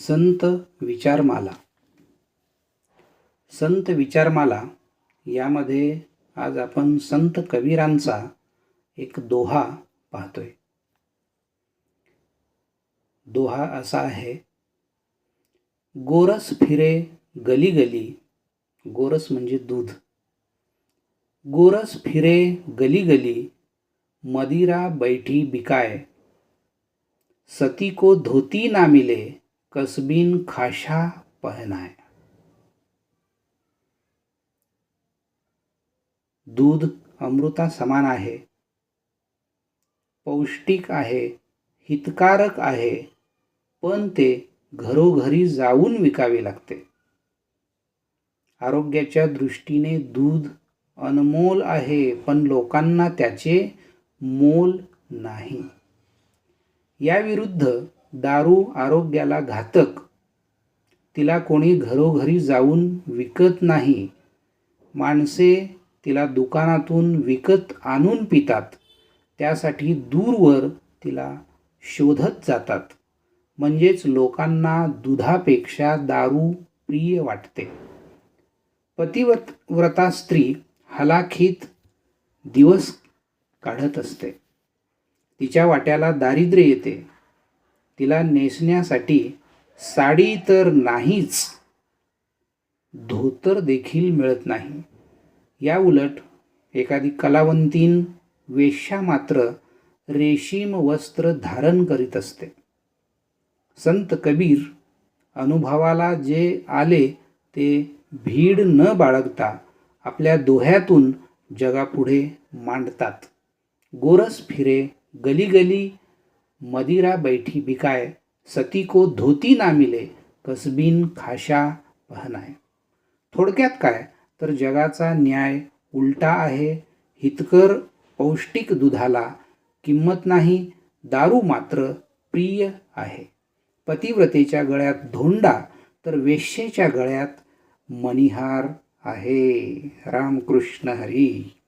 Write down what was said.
संत विचारमाला. संत विचारमाला यामध्ये आज आपण संत कबीरांचा एक दोहा पाहतोय. दोहा असा आहे गोरस फिरे गली गली गोरस म्हणजे दूध. गोरस फिरे गली गली मदिरा बैठी बिकाय. सती को धोती ना मिले कसबीन खाशा पहनाय दूध अमृता समान आहे। पौष्टिक आहे हितकारक आहे पण ते घरोघरी जाऊन विकावे लागते। आरोग्याच्या दृष्टीने दूध अनमोल आहे पण लोकांना त्याचे मोल नाही। याविरुद्ध दारू आरोग्याला घातक. तिला कोणी घरोघरी जाऊन विकत नाही. माणसे तिला दुकानातून विकत आणून पितात. त्यासाठी दूरवर तिला शोधत जातात. म्हणजेच लोकांना दुधापेक्षा दारू प्रिय वाटते. पतिव्रत व्रता स्त्री हलाखीत दिवस काढत असते. तिच्या वाट्याला दारिद्र्य येते. तिला नेसण्यासाठी साडी तर नाहीच धोतर देखील मिळत नाही. या उलट एखादी कलावंतीन वेश्या मात्र रेशीम वस्त्र धारण करीत असते. संत कबीर अनुभवाला जे आले ते भीड न बाळगता आपल्या दोह्यातून जगापुढे मांडतात. गोरस फिरे गली गली मदिरा बैठी बिकाय सती को धोती ना मिले कसबीन खाशा पहनाय थोडक्यात काय? तर जगाचा न्याय उलटा आहे. हितकर पौष्टिक दुधाला किंमत नाही दारू मात्र प्रिय आहे. पतिव्रतेच्या गळ्यात धोंडा तर वेश्येच्या गळ्यात मणिहार आहे. रामकृष्ण हरी.